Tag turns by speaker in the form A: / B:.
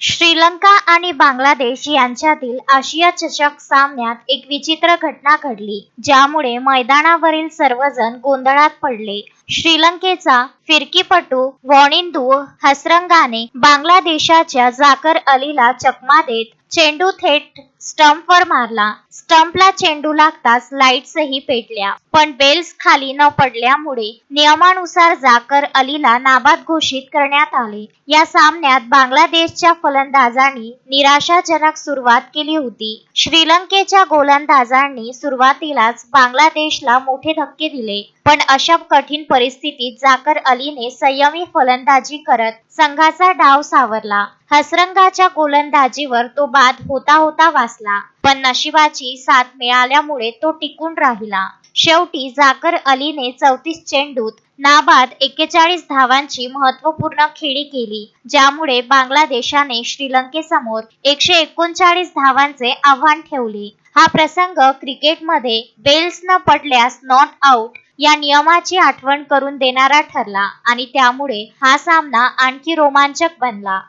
A: श्रीलंका आणि बांगलादेश यांच्यातील आशिया चषक सामन्यात एक विचित्र घटना घडली ज्यामुळे मैदानावरील सर्वजण गोंधळात पडले. श्रीलंकेचा फिरकीपटू वॉनिंदू हसरंगाने बांगलादेशाच्या जाकर अलीला चकमा देत चेंडू थेट स्टंपवर मारला. स्टंपला चेंडू लागताच लाईट्सही पेटल्या. पण बेल्स खाली न पडल्यामुळे नियमानुसार जाकर अलीला नाबाद घोषित करण्यात आले. या सामन्यात बांगलादेशच्या फलंदाजांनी निराशाजनक सुरुवात केली होती. श्रीलंकेच्या गोलंदाजांनी सुरुवातीलाच बांगलादेशला मोठे धक्के दिले. पण अशा कठीण परिस्थितीत जाकर अलीने संयमी फलंदाजी करत संघाचा डाव सावरला. हसरंगाच्या गोलंदाजीवर तो बाद होता होता वाचला पण नशिबाची साथ मिळाल्यामुळे तो टिकून राहिला. शेवटी जाकर अलीने चौतीस चेंडूत नाबाद एक्केचाळीस धावांची महत्त्वपूर्ण खेळी केली ज्यामुळे बांगलादेशाने श्रीलंकेसमोर एकशे एकोणचाळीस धावांचे आव्हान ठेवले. हा प्रसंग क्रिकेटमध्ये बेल्स न पडल्यास नॉट आउट या नियमाची आठवण करून देणारा ठरला आणि त्यामुळे हा सामना आणखी रोमांचक बनला.